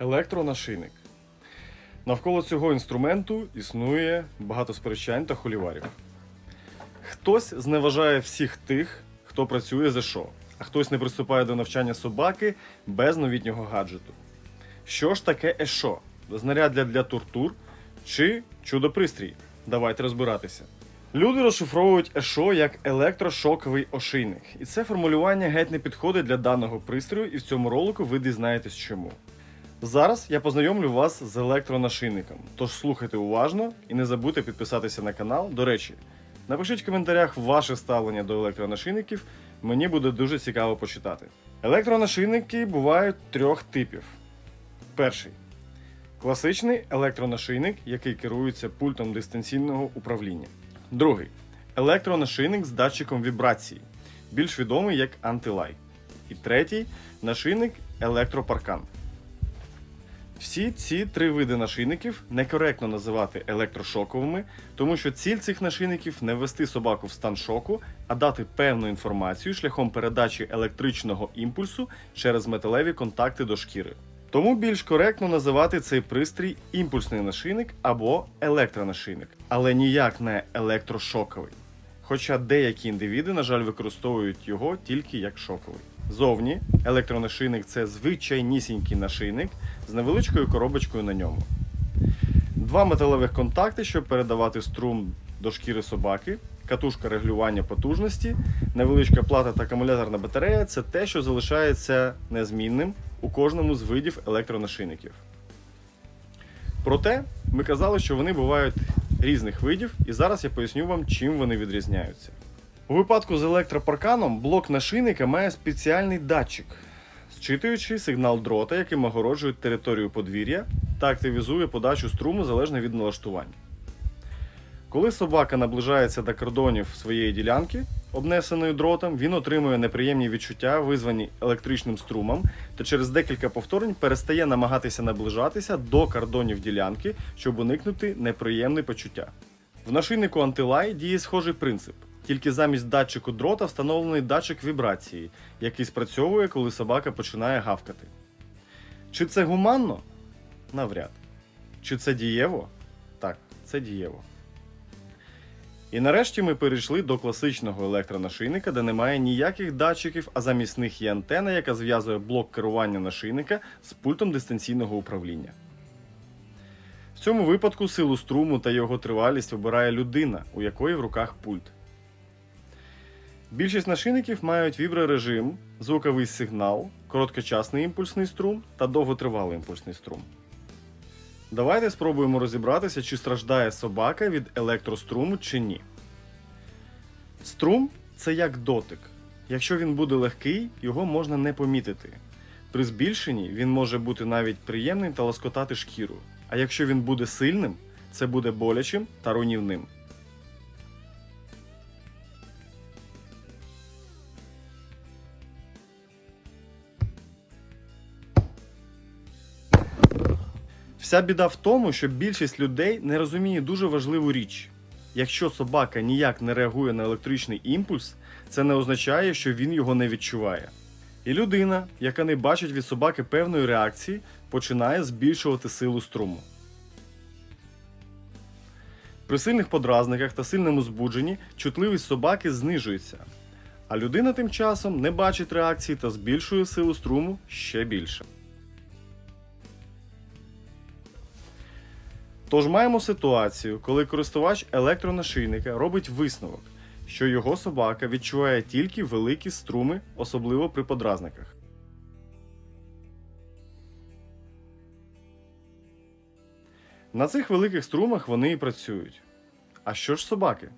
Електронашийник. Навколо цього інструменту існує багато сперечань та холіварів. Хтось зневажає всіх тих, хто працює з ЕШО, а хтось не приступає до навчання собаки без новітнього гаджету. Що ж таке ЕШО? Знаряддя для тортур чи чудо-пристрій? Давайте розбиратися. Люди розшифровують ЕШО як електрошоковий ошийник, і це формулювання геть не підходить для даного пристрою, і в цьому ролику ви дізнаєтесь чому. Зараз я познайомлю вас з електронашийником, тож слухайте уважно і не забудьте підписатися на канал. До речі, напишіть в коментарях ваше ставлення до електронашийників, мені буде дуже цікаво почитати. Електронашийники бувають трьох типів. Перший класичний електронашийник, який керується пультом дистанційного управління. Другий електронашийник з датчиком вібрації, більш відомий як антилай. І третій нашийник електропаркан. Всі ці три види нашийників некоректно називати електрошоковими, тому що ціль цих нашийників не ввести собаку в стан шоку, а дати певну інформацію шляхом передачі електричного імпульсу через металеві контакти до шкіри. Тому більш коректно називати цей пристрій імпульсний нашийник або електронашийник, але ніяк не електрошоковий. Хоча деякі індивіди, на жаль, використовують його тільки як шоковий. Зовні електронашийник це звичайнісінький нашийник з невеличкою коробочкою на ньому. Два металевих контакти, щоб передавати струм до шкіри собаки, катушка регулювання потужності, невеличка плата та акумуляторна батарея це те, що залишається незмінним у кожному з видів електронашийників. Проте ми казали, що вони бувають різних видів, і зараз я поясню вам, чим вони відрізняються. У випадку з електропарканом блок нашийника має спеціальний датчик, зчитуючи сигнал дрота, яким огороджують територію подвір'я та активізує подачу струму залежно від налаштувань. Коли собака наближається до кордонів своєї ділянки, обнесеної дротом, він отримує неприємні відчуття, визвані електричним струмом, та через декілька повторень перестає намагатися наближатися до кордонів ділянки, щоб уникнути неприємне почуття. В нашийнику антилай діє схожий принцип, тільки замість датчику дрота встановлений датчик вібрації, який спрацьовує, коли собака починає гавкати. Чи це гуманно? Навряд. Чи це дієво? Так, це дієво. І нарешті ми перейшли до класичного електронашийника, де немає ніяких датчиків, а замість них є антена, яка зв'язує блок керування нашийника з пультом дистанційного управління. В цьому випадку силу струму та його тривалість обирає людина, у якої в руках пульт. Більшість нашийників мають віброрежим, звуковий сигнал, короткочасний імпульсний струм та довготривалий імпульсний струм. Давайте спробуємо розібратися, чи страждає собака від електроструму чи ні. Струм це як дотик. Якщо він буде легкий, його можна не помітити. При збільшенні він може бути навіть приємним та лоскотати шкіру. А якщо він буде сильним, це буде болячим та руйнівним. Вся біда в тому, що більшість людей не розуміє дуже важливу річ. Якщо собака ніяк не реагує на електричний імпульс, це не означає, що він його не відчуває. І людина, яка не бачить від собаки певної реакції, починає збільшувати силу струму. При сильних подразниках та сильному збудженні чутливість собаки знижується, а людина тим часом не бачить реакції та збільшує силу струму ще більше. Тож маємо ситуацію, коли користувач електронашийника робить висновок, що його собака відчуває тільки великі струми, особливо при подразниках. На цих великих струмах вони і працюють. А що ж собаки?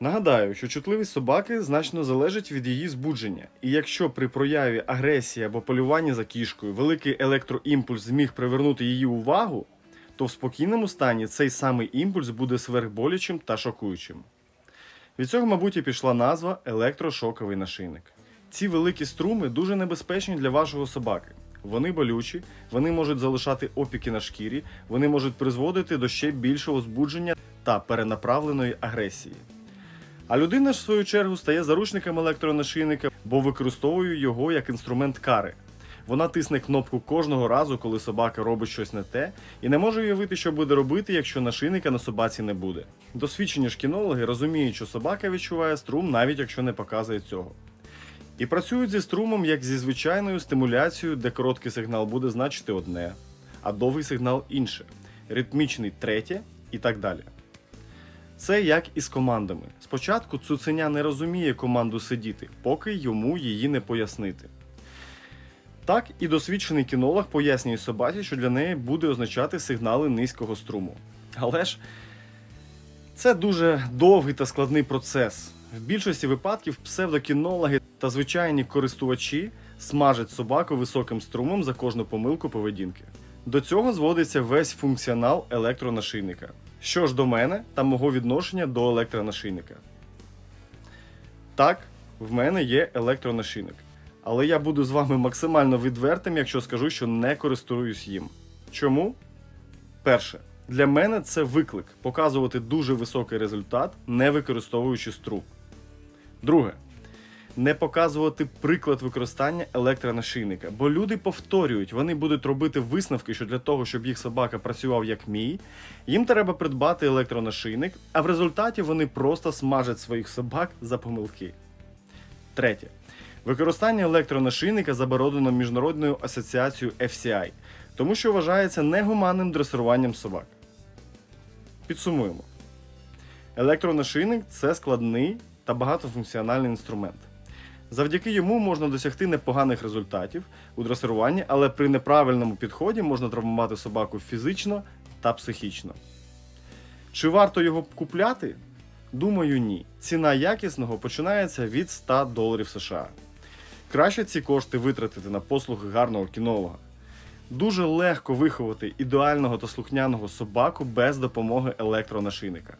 Нагадаю, що чутливість собаки значно залежить від її збудження, і якщо при прояві агресії або полюванні за кішкою великий електроімпульс зміг привернути її увагу, то в спокійному стані цей самий імпульс буде сверхболячим та шокуючим. Від цього, мабуть, і пішла назва електрошоковий нашийник. Ці великі струми дуже небезпечні для вашого собаки. Вони болючі, вони можуть залишати опіки на шкірі, вони можуть призводити до ще більшого збудження та перенаправленої агресії. А людина ж в свою чергу стає заручником електронашийника, бо використовує його як інструмент кари. Вона тисне кнопку кожного разу, коли собака робить щось не те, і не може уявити, що буде робити, якщо нашийника на собаці не буде. Досвідчені ж кінологи розуміють, що собака відчуває струм, навіть якщо не показує цього. І працюють зі струмом як зі звичайною стимуляцією, де короткий сигнал буде значити одне, а довгий сигнал інше, ритмічний третє і так далі. Це як і з командами. Спочатку цуценя не розуміє команду сидіти, поки йому її не пояснити. Так і досвідчений кінолог пояснює собаці, що для неї буде означати сигнали низького струму. Але ж це дуже довгий та складний процес. В більшості випадків псевдокінологи та звичайні користувачі смажать собаку високим струмом за кожну помилку поведінки. До цього зводиться весь функціонал електронашийника. Що ж до мене та мого відношення до електронашийника. Так, в мене є електронашийник. Але я буду з вами максимально відвертим, якщо скажу, що не користуюсь їм. Чому? Перше, для мене це виклик показувати дуже високий результат, не використовуючи струм. Друге, не показувати приклад використання електронашийника, бо люди повторюють, вони будуть робити висновки, що для того, щоб їх собака працював як мій, їм треба придбати електронашийник, а в результаті вони просто смажать своїх собак за помилки. Третє. Використання електронашийника заборонено Міжнародною асоціацією FCI, тому що вважається негуманним дресируванням собак. Підсумуємо. Електронашийник це складний та багатофункціональний інструмент. Завдяки йому можна досягти непоганих результатів у дресируванні, але при неправильному підході можна травмувати собаку фізично та психічно. Чи варто його купляти? Думаю, ні. Ціна якісного починається від 100 доларів США. Краще ці кошти витратити на послуги гарного кінолога. Дуже легко виховати ідеального та слухняного собаку без допомоги електронашийника.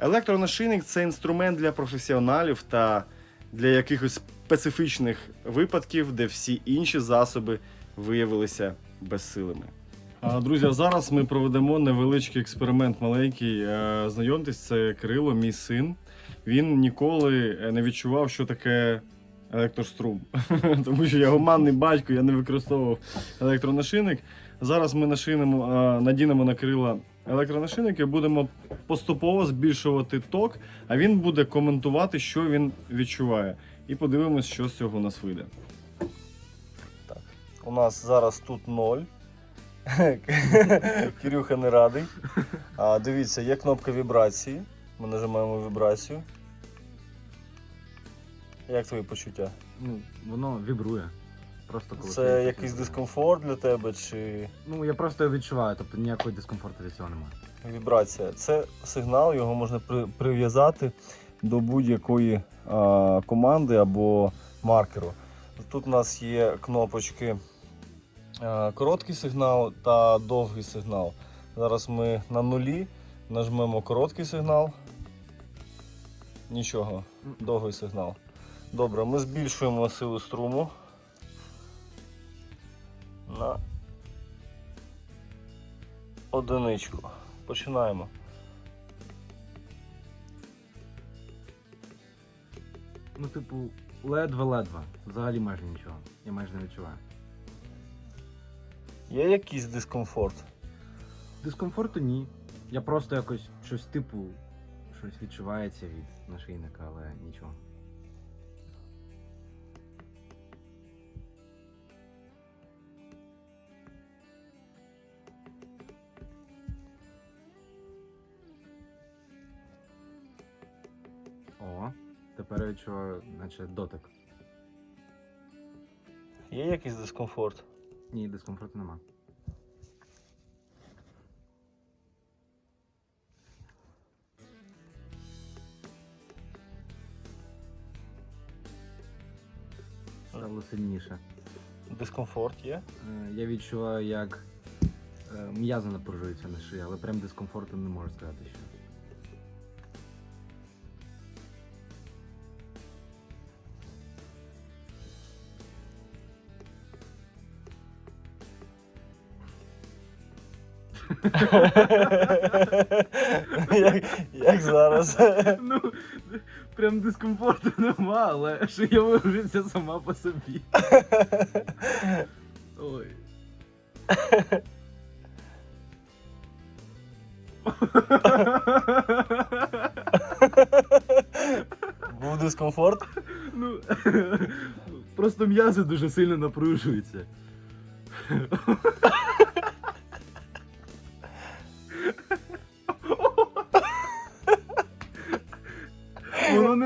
Електронашийник це інструмент для професіоналів та для якихось специфічних випадків, де всі інші засоби виявилися безсилими. Друзі, а зараз ми проведемо невеличкий експеримент маленький. Е, Знайомтесь, це Кирило, мій син. Він ніколи е, не відчував, що таке електрострум. Тому що я гуманний батько, я не використовував електронашийник. Зараз ми нашинемо, е, надінемо на Кирила електронашийник і будемо поступово збільшувати ток, а він буде коментувати, що він відчуває. І подивимось, що з цього у нас вийде. Так, у нас зараз тут 0. Кирюха не радий. А, дивіться, є кнопка вібрації. Ми нажимаємо вібрацію. Як твої почуття? Ну, воно вібрує. Просто коли Це щось якийсь дискомфорт для тебе чи Ну, я просто його відчуваю, тобто ніякого дискомфорту від цього немає. вібрація? Це сигнал, його можна при- прив'язати до будь-якої а, команди або маркеру. Тут у нас є кнопочки а, короткий сигнал та довгий сигнал. Зараз ми на нулі нажмемо короткий сигнал. Нічого, довгий сигнал. Добре, ми збільшуємо силу струму. На одиничку. Починаємо. Ну, типу, ледве-ледве. Взагалі майже нічого. Я майже не відчуваю. Є якийсь дискомфорт? Дискомфорту ні. Я просто якось щось типу, щось відчувається від нашийника, але нічого. Відчуваю, наче дотик. Є якийсь дискомфорт? Ні, дискомфорту нема. Стало сильніше. Дискомфорт є? Е, Я відчуваю, як е, м'язи напружуються на шиї, але прям дискомфорту не можу сказати що. Як, як зараз? Ну, прям дискомфорту нема, але шия ворушиться сама по собі. Ой. Був дискомфорт. Ну, просто м'язи дуже сильно напружуються.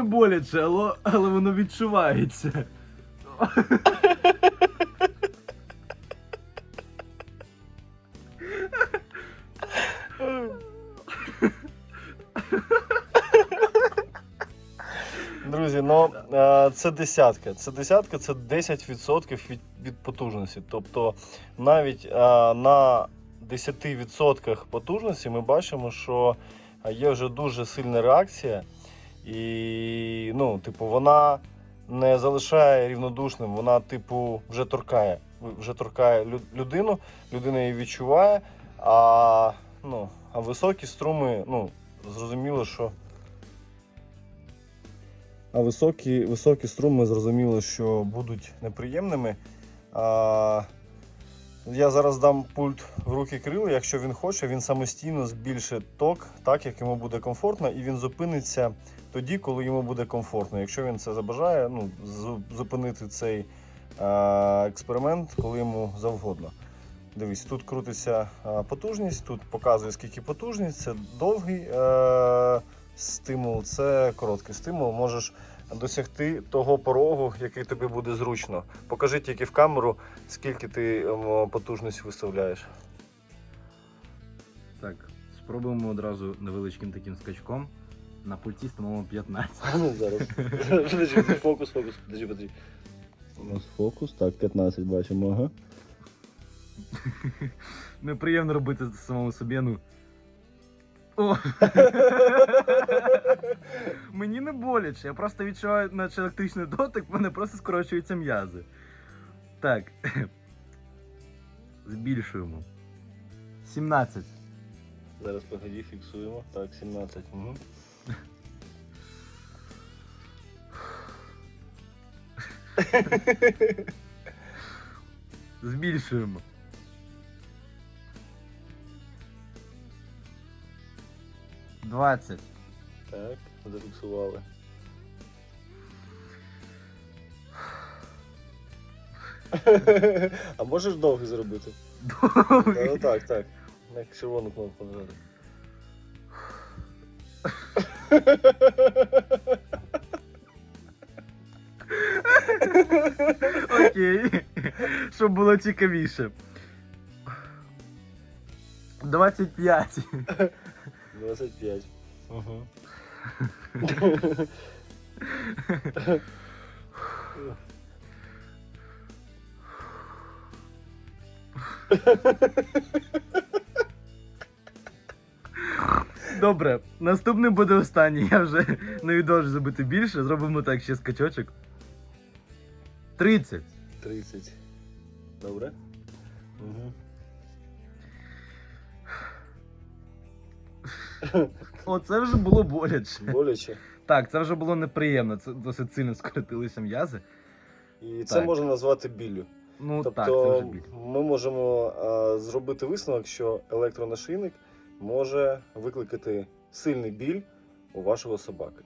Не боляче, але, але воно відчувається. Друзі, ну е, це десятка. Це десятка, це 10% від, від потужності. Тобто навіть е, на 10% потужності ми бачимо, що є вже дуже сильна реакція, і ну, типу, вона не залишає рівнодушним, вона, типу, вже торкає. Вже торкає людину, людина її відчуває, а, ну, а високі струми, ну, зрозуміло, що. А високі, високі струми зрозуміло, що будуть неприємними. А, я зараз дам пульт в руки Кирилу, якщо він хоче, він самостійно збільшить ток так, як йому буде комфортно, і він зупиниться тоді, коли йому буде комфортно. Якщо він це забажає, ну, зупинити цей а, експеримент, коли йому завгодно. Дивись, тут крутиться а, потужність, тут показує, скільки потужність, це довгий е, стимул, це короткий стимул. Можеш досягти того порогу, який тобі буде зручно. Покажи тільки в камеру, скільки ти ем, потужність виставляєш. Так, спробуємо одразу невеличким таким скачком. На пульті становимо 15. Ну, зараз. Фокус, фокус. Подожди, подожди. У нас фокус, так, 15 бачимо, ага. Неприємно робити самому собі, ну. О! Мені не боляче, я просто відчуваю, наче електричний дотик, в мене просто скорочуються м'язи. Так. Збільшуємо. 17. Зараз погоді, фіксуємо. Так, 17. Угу. Збільшуємо. Двадцять. Так, зафіксували. А можеш довгий зробити? Та, ну, так, так. На червону кнопку нажати. Окей. Щоб було цікавіше. 25. 25. Угу. Добре, наступний буде останній. Я вже не відможу зробити більше. Зробимо так ще скачочок. 30. 30. Добре? Угу. Оце вже було боляче. Боляче. Так, це вже було неприємно. Це досить сильно скоротилися м'язи. І це можна назвати біллю. Ну тобто так, це вже біль. ми можемо а, зробити висновок, що електронашийник може викликати сильний біль у вашого собаки.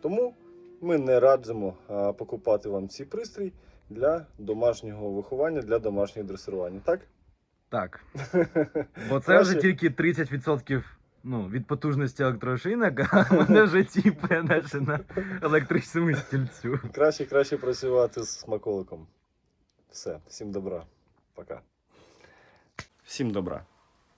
Тому ми не раджимо а, покупати вам цей пристрій для домашнього виховання, для домашнього дресирування. Так? Так. Бо це вже тільки 30% ну, від потужності електрошинок, а мене вже тіпає наче на електричному стільцю. Краще краще працювати з смаколиком. Все, всім добра. Пока. Всім добра.